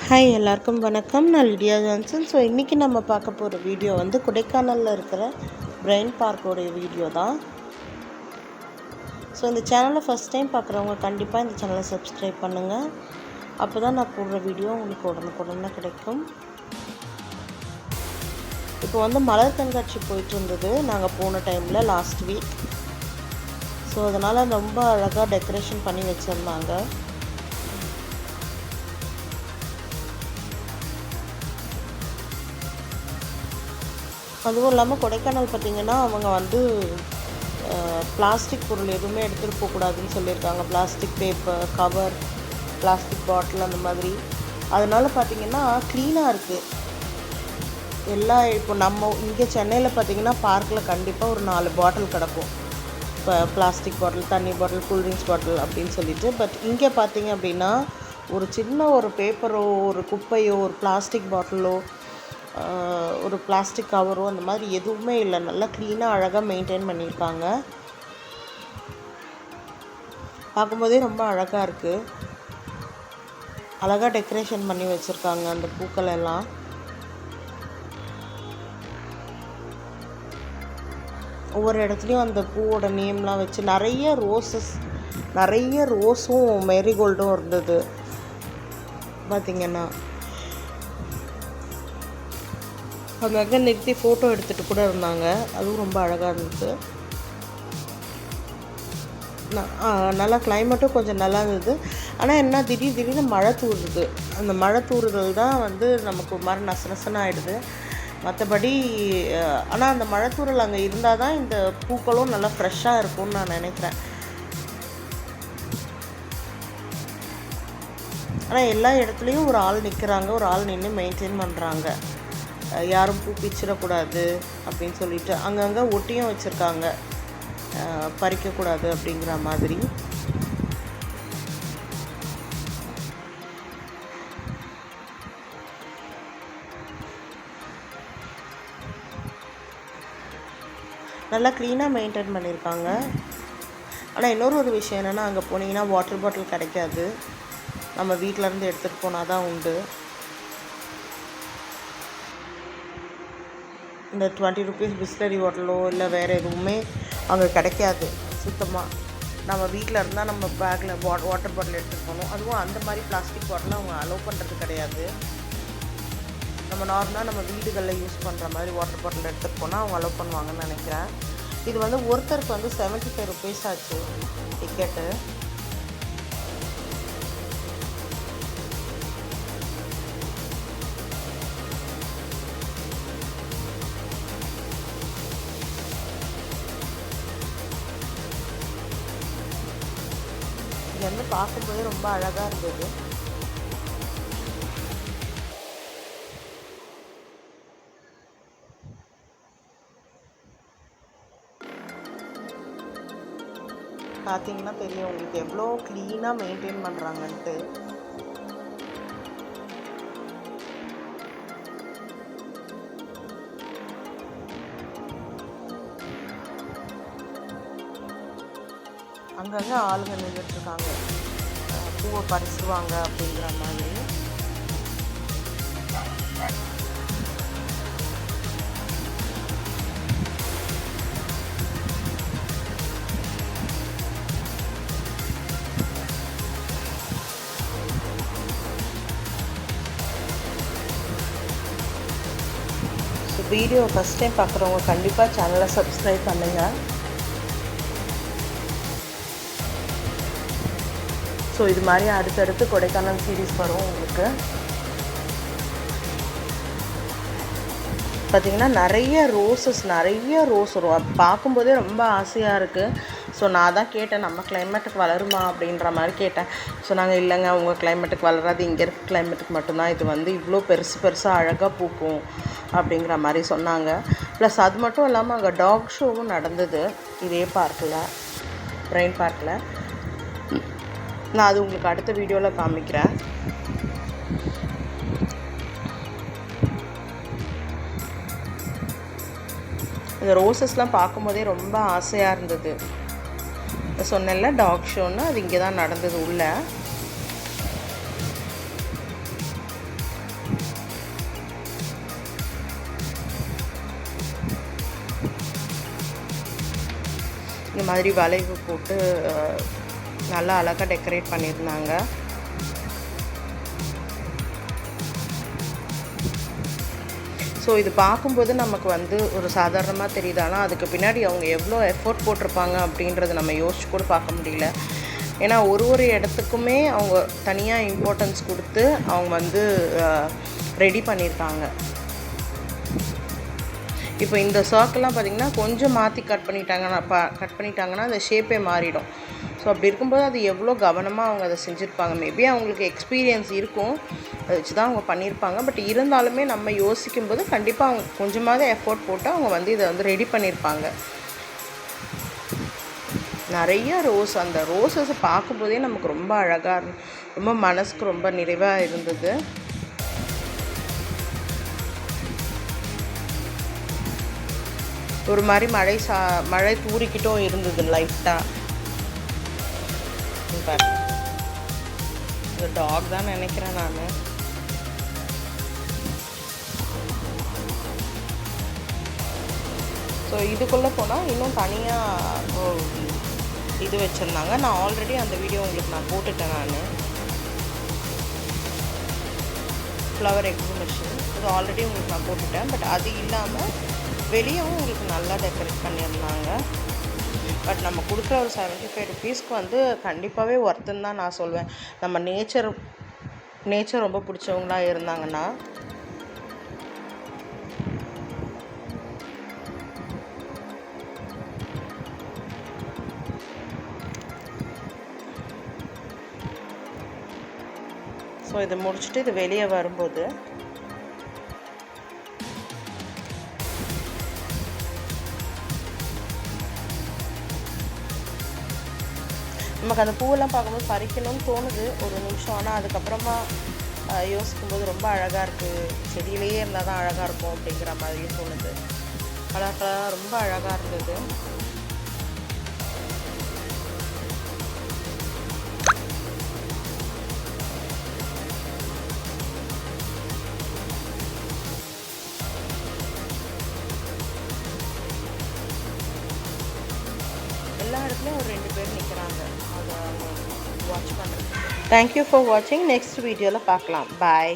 Hi எல்லாருக்கும் வணக்கம். நான் லிடியா ஜான்சன். ஸோ இன்றைக்கி நம்ம பார்க்க போகிற வீடியோ வந்து கொடைக்கானலில் இருக்கிற பிரெயின் பார்க்கோடைய வீடியோ தான். ஸோ இந்த சேனலை ஃபஸ்ட் டைம் பார்க்குறவங்க கண்டிப்பாக இந்த சேனலை சப்ஸ்கிரைப் பண்ணுங்கள் அப்போ தான் நான் போடுற வீடியோ உங்களுக்கு உடனுக்குடனே கிடைக்கும். இப்போ வந்து மலர் கண்காட்சி போயிட்டு இருந்தது. நாங்கள் போன டைமில் லாஸ்ட் வீக் ஸோ அதனால் ரொம்ப அழகாக டெக்கரேஷன் பண்ணி வச்சுருந்தாங்க. அதுவும் இல்லாமல் கொடைக்கானல் பார்த்திங்கன்னா அவங்க வந்து பிளாஸ்டிக் பொருள் எதுவுமே எடுத்துகிட்டு போகக்கூடாதுன்னு சொல்லியிருக்காங்க. Plastic paper cover plastic bottle அந்த மாதிரி. அதனால் பார்த்திங்கன்னா க்ளீனாக இருக்குது எல்லா இப்போ நம்ம இங்கே சென்னையில் பார்த்திங்கன்னா பார்க்கில் கண்டிப்பாக ஒரு நாலு பாட்டில் கிடக்கும். இப்போ பிளாஸ்டிக் பாட்டில் தண்ணி பாட்டில் கூல்ட்ரிங்க்ஸ் பாட்டில் அப்படின்னு சொல்லிட்டு. பட் இங்கே பார்த்தீங்க அப்படின்னா ஒரு சின்ன ஒரு பேப்பரோ ஒரு குப்பையோ ஒரு பிளாஸ்டிக் பாட்டிலோ ஒரு பிளாஸ்டிக் கவரோ அந்த மாதிரி எதுவுமே இல்லை. நல்லா க்ளீனாக அழகாக மெயின்டைன் பண்ணியிருக்காங்க. பார்க்கும்போதே ரொம்ப அழகாக இருக்குது அழகாக டெக்கரேஷன் பண்ணி வச்சுருக்காங்க அந்த பூக்கள் எல்லாம். ஒவ்வொரு இடத்துலையும் அந்த பூவோட நேம்லாம் வச்சு நிறைய ரோஸஸ் நிறைய ரோஸும் மேரிகோல்டும் இருந்தது. பார்த்திங்கன்னா அங்கங்கே நிறுத்தி ஃபோட்டோ எடுத்துகிட்டு கூட இருந்தாங்க. அதுவும் ரொம்ப அழகாக இருந்தது. நல்லா கிளைமேட்டும் கொஞ்சம் நல்லா இருந்தது. ஆனால் என்ன திடீர் திடீர்னு மழை தூறுது அந்த மழை தூறுதல் தான் வந்து நமக்கு ஒரு மாதிரி நச நசன ஆகிடுது மற்றபடி ஆனால் அந்த மழை தூரல் அங்கே இருந்தால் தான் இந்த பூக்களும் நல்லா ஃப்ரெஷ்ஷாக இருக்கும்னு நான் நினைக்கிறேன். ஆனால் எல்லா இடத்துலையும் ஒரு ஆள் நிற்கிறாங்க ஒரு ஆள் நின்று மெயின்டைன் பண்ணுறாங்க யாரும் பூ பிச்சிடக்கூடாது அப்படின்னு சொல்லிட்டு அங்கங்கே ஒட்டியும் வச்சுருக்காங்க. பறிக்கக்கூடாது அப்படிங்கிற மாதிரி. நல்லா க்ளீனாக மெயின்டைன் பண்ணியிருக்காங்க ஆனால் இன்னொரு ஒரு விஷயம் என்னென்னா அங்கே போனீங்கன்னா வாட்டர் பாட்டில் கிடைக்காது. நம்ம வீட்டிலேருந்து எடுத்துகிட்டு போனால் தான் உண்டு. இந்த டுவெண்ட்டி ருபீஸ் பிஸ்லரி ஹோட்டலோ இல்லை வேறு எதுவுமே அங்கே கிடைக்காது. சுத்தமாக நம்ம வீட்டில் இருந்தால் நம்ம பேக்கில் வா வாட்டர் பாட்டில் எடுத்துகிட்டு போகணும். அதுவும் அந்த மாதிரி பிளாஸ்டிக் பாட்டில் அவங்க அலோவ் பண்ணுறது கிடையாது. நம்ம நார்மலாக நம்ம வீடுகளில் யூஸ் பண்ணுற மாதிரி வாட்டர் பாட்டில் எடுத்துகிட்டு போனால் அவங்க அலோவ் பண்ணுவாங்கன்னு நினைக்கிறேன். இது வந்து ஒருத்தருக்கு வந்து செவன்ட்டி ஃபைவ் ருபீஸ் ஆச்சு டிக்கெட்டு இங்கேருந்து பார்க்கும்போது ரொம்ப அழகாக இருந்தது. பார்த்தீங்கன்னா தெரியும் உங்களுக்கு எவ்வளோ க்ளீனாக மெயின்டைன் பண்ணுறாங்கன்ட்டு அங்கங்கே ஆளுங்க நின்றுட்டுருக்காங்க. பூவை பறிச்சுவாங்க அப்படிங்கிற மாதிரி. வீடியோ ஃபஸ்ட் டைம் பார்க்குறவங்க கண்டிப்பாக சேனலை சப்ஸ்கிரைப் பண்ணுங்கள் ஸோ இது மாதிரி அடுத்தடுத்து கொடைக்கானல் சீரீஸ் வரும் உங்களுக்கு. பார்த்திங்கன்னா நிறைய ரோஸஸ் நிறைய ரோஸ் வரும். அது பார்க்கும்போதே ரொம்ப ஆசையாக இருக்குது ஸோ நான் தான் கேட்டேன் நம்ம கிளைமேட்டுக்கு வளருமா அப்படின்ற மாதிரி கேட்டேன். ஸோ நாங்கள் இல்லைங்க உங்கள் கிளைமேட்டுக்கு வளராது. இங்கே இருக்க கிளைமேட்டுக்கு மட்டும்தான். இது வந்து இவ்வளோ பெருசு பெருசாக அழகாக பூக்கும் அப்படிங்கிற மாதிரி சொன்னாங்க. ப்ளஸ் அது மட்டும் இல்லாமல் அங்கே டாக் ஷோவும் நடந்தது. இதே பார்க்கில் பிரெயின் பார்க்கில் நான் அது உங்களுக்கு அடுத்த வீடியோவில் காமிக்கிறேன். இந்த ரோசஸ்லாம் பார்க்கும்போதே ரொம்ப ஆசையாக இருந்தது. சொன்னல டாக் ஷோன்னு அது இங்கே தான் நடந்தது உள்ளே. இந்த மாதிரி வளைவு போட்டு நல்லா அழகாக டெக்கரேட் பண்ணியிருந்தாங்க. ஸோ இது பார்க்கும்போது நமக்கு வந்து ஒரு சாதாரணமாக தெரியுது ஆனால் அதுக்கு பின்னாடி அவங்க எவ்வளோ எஃபோர்ட் போட்டிருப்பாங்க அப்படின்றத நம்ம யோசிச்சு கூட பார்க்க முடியல. ஏன்னா ஒரு ஒரு இடத்துக்குமே அவங்க தனியாக இம்பார்ட்டன்ஸ் கொடுத்து அவங்க வந்து ரெடி பண்ணியிருக்காங்க. இப்போ இந்த சாக்கெல்லாம் பார்த்திங்கன்னா கொஞ்சம் மாற்றி கட் பண்ணிட்டாங்கன்னா ப கட் பண்ணிட்டாங்கன்னா அந்த ஷேப்பே மாறிடும். ஸோ அப்படி இருக்கும்போது அது எவ்வளோ கவனமாக அவங்க அதை செஞ்சுருப்பாங்க? மேபி அவங்களுக்கு எக்ஸ்பீரியன்ஸ் இருக்கும். அதை வச்சு தான் அவங்க பண்ணியிருப்பாங்க. பட் இருந்தாலுமே நம்ம யோசிக்கும்போது கண்டிப்பாக அவங்க கொஞ்சமாவது எஃபோர்ட் போட்டு அவங்க வந்து இதை வந்து ரெடி பண்ணியிருப்பாங்க. நிறைய ரோஸ் அந்த ரோஸஸை பார்க்கும்போதே நமக்கு ரொம்ப அழகாக ரொம்ப மனசுக்கு ரொம்ப நிறைவாக இருந்தது. ஒரு மாதிரி மழை சா மழை தூரிக்கிட்டும் இருந்தது லைட்டாக இந்த டாக் தான் நினைக்கிறேன் நான். ஸோ இதுக்குள்ளே போனால் இன்னும் தனியாக இது வச்சுருந்தாங்க. நான் ஆல்ரெடி அந்த வீடியோ உங்களுக்கு நான் போட்டுட்டேன் நான். ஃப்ளவர் எக்ஸிபிஷன் இது ஆல்ரெடி உங்களுக்கு நான் போட்டுட்டேன். பட் அது இல்லாமல் வெளியவும் உங்களுக்கு நல்லா டெக்கரேட் பண்ணியிருந்தாங்க. பட் நம்ம கொடுக்குற ஒரு செவன்ட்டி ஃபைவ் ருபீஸ்க்கு வந்து கண்டிப்பாகவே ஒர்த்துன்னு தான் நான் சொல்வேன். நம்ம நேச்சர் நேச்சர் ரொம்ப பிடிச்சவங்களா இருந்தாங்கன்னா. ஸோ இதை முடிச்சுட்டு இது வெளியே வரும்போது நமக்கு அந்த பூவெல்லாம் பார்க்கும்போது பறிக்கணும்னு தோணுது. ஒரு நிமிஷம். ஆனால் அதுக்கப்புறமா யோசிக்கும் யோசிக்கும்போது ரொம்ப அழகாக இருக்குது செடியிலேயே இருந்தால் தான் அழகாக இருக்கும் அப்படிங்கிற மாதிரியும் தோணுது. கலர் கலராக ரொம்ப அழகாக இருந்தது. எல்லா இடத்துலையும் ஒரு ரெண்டு பேர் நிற்கிறாங்க அதை வாட்ச் பண்ணுறேன் தேங்க்யூ ஃபார் வாட்சிங் நெக்ஸ்ட் வீடியோவில் பார்க்கலாம். பாய்